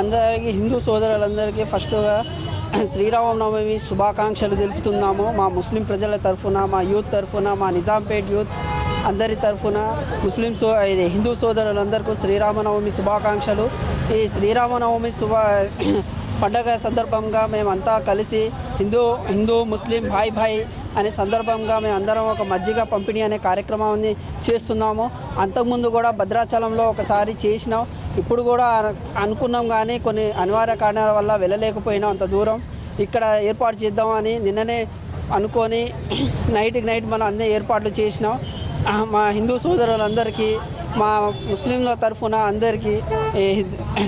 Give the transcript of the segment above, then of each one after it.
అందరికీ హిందూ సోదరులందరికీ ఫస్ట్గా శ్రీరామనవమి శుభాకాంక్షలు తెలుపుతున్నాము. మా ముస్లిం ప్రజల తరఫున మా యూత్ తరఫున మా నిజాంపేట్ యూత్ అందరి తరఫున ముస్లిం సో ఇది హిందూ సోదరులందరికీ శ్రీరామనవమి శుభాకాంక్షలు. ఈ శ్రీరామనవమి శుభ పండగ సందర్భంగా మేమంతా కలిసి హిందూ హిందూ ముస్లిం భాయ్ భాయ్ అనే సందర్భంగా మేము అందరం ఒక మజ్జిగ పంపిణీ అనే కార్యక్రమాన్ని చేస్తున్నాము. అంతకుముందు కూడా భద్రాచలంలో ఒకసారి చేసినాం. ఇప్పుడు కూడా అనుకున్నాం కానీ కొన్ని అనివార్య కారణాల వల్ల వెళ్ళలేకపోయినాం అంత దూరం. ఇక్కడ ఏర్పాటు చేద్దామని నిన్ననే అనుకొని నైట్కి నైట్ మనం అన్ని ఏర్పాట్లు చేసినాం. మా హిందూ సోదరులందరికీ మా ముస్లింల తరఫున అందరికీ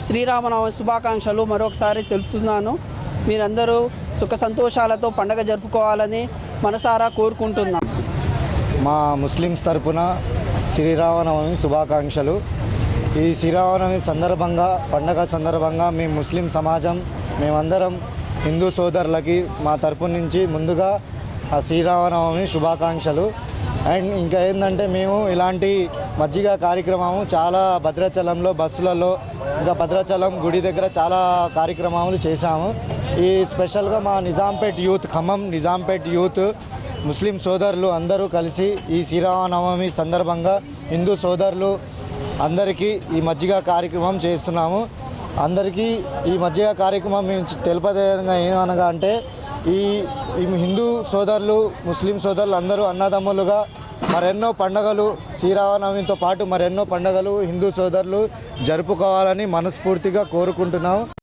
శ్రీరామనవ శుభాకాంక్షలు మరొకసారి తెలుపుతున్నాను. మీరందరూ సుఖ సంతోషాలతో పండగ జరుపుకోవాలని మనసారా కోరుకుంటున్నాం. మా ముస్లిమ్స్ తరపున శ్రీరామనవమి శుభాకాంక్షలు. ఈ శ్రీరామనవమి సందర్భంగా పండగ సందర్భంగా మీ ముస్లిం సమాజం మేమందరం హిందూ సోదరులకి మా తరపు నుంచి ముందుగా శ్రీరామనవమి శుభాకాంక్షలు. అండ్ ఇంకా ఏంటంటే మేము ఇలాంటి మజ్జిగ కార్యక్రమము చాలా భద్రాచలంలో బస్సులలో ఇంకా భద్రాచలం గుడి దగ్గర చాలా కార్యక్రమాలు చేశాము. ఈ స్పెషల్గా మా Nizampet youth Khammam Nizampet youth Muslim సోదరులు అందరూ కలిసి ఈ శ్రీరామనవమి సందర్భంగా హిందూ సోదరులు అందరికీ ఈ మజ్జిగ కార్యక్రమం చేస్తున్నాము. అందరికీ ఈ మజ్జిగ కార్యక్రమం మేము తెలుపదేయంగా ఏమనగా అంటే ఈ ఈ హిందూ సోదరులు ముస్లిం సోదరులు అందరూ అన్నదమ్ములుగా మరెన్నో పండగలు శ్రీరామనవమితో పాటు మరెన్నో పండగలు హిందూ సోదరులు జరుపుకోవాలని మనస్ఫూర్తిగా కోరుకుంటున్నాము